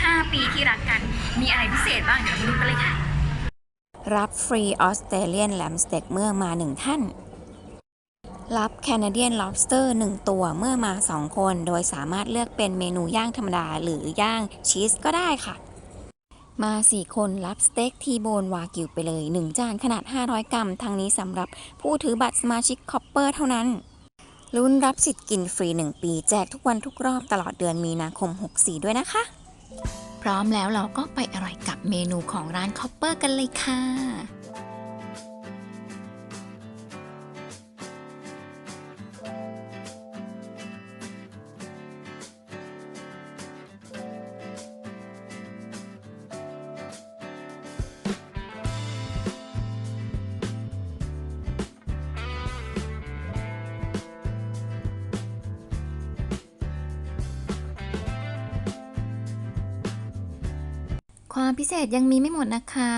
ถ้าปีที่รักกัน มีอะไรพิเศษบ้างเดี๋ยวเราไปดูกันเลยค่ะ รับฟรีออสเตรเลียนแลมสเต็กเมื่อมา 1 ท่าน รับแคนาเดียน lobster 1ตัวเมื่อมา 2 คน โดยสามารถเลือกเป็นเมนูย่างธรรมดาหรือย่างชีสก็ได้ค่ะ มา 4 คนรับสเต็กทีโบนวากิวไปเลย 1 จานขนาด 500 กรัม ทั้งนี้สำหรับผู้ถือบัตรสมาชิกคอปเปอร์เท่านั้น ลุ้นรับสิทธิ์กินฟรี 1 ปี แจกทุกวันทุกรอบตลอดเดือนมีนาคม 64 ด้วยนะคะ พร้อมแล้วเราก็ไปอร่อยกับเมนูของร้านคอปเปอร์กันเลยค่ะ ความพิเศษยังมีไม่หมดนะคะ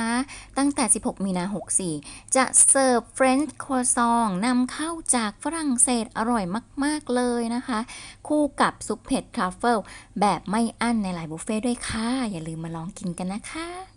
ตั้งแต่ 16 มีนา 64 จะเสิร์ฟเฟรนช์ครัวซองนำเข้าจากฝรั่งเศสอร่อยมาก ๆ เลยนะคะ คู่กับซุปเผ็ดทรัฟเฟิลแบบไม่อั้นในหลายบุฟเฟ่ต์ด้วยค่ะ อย่าลืมมาลองกินกันนะคะ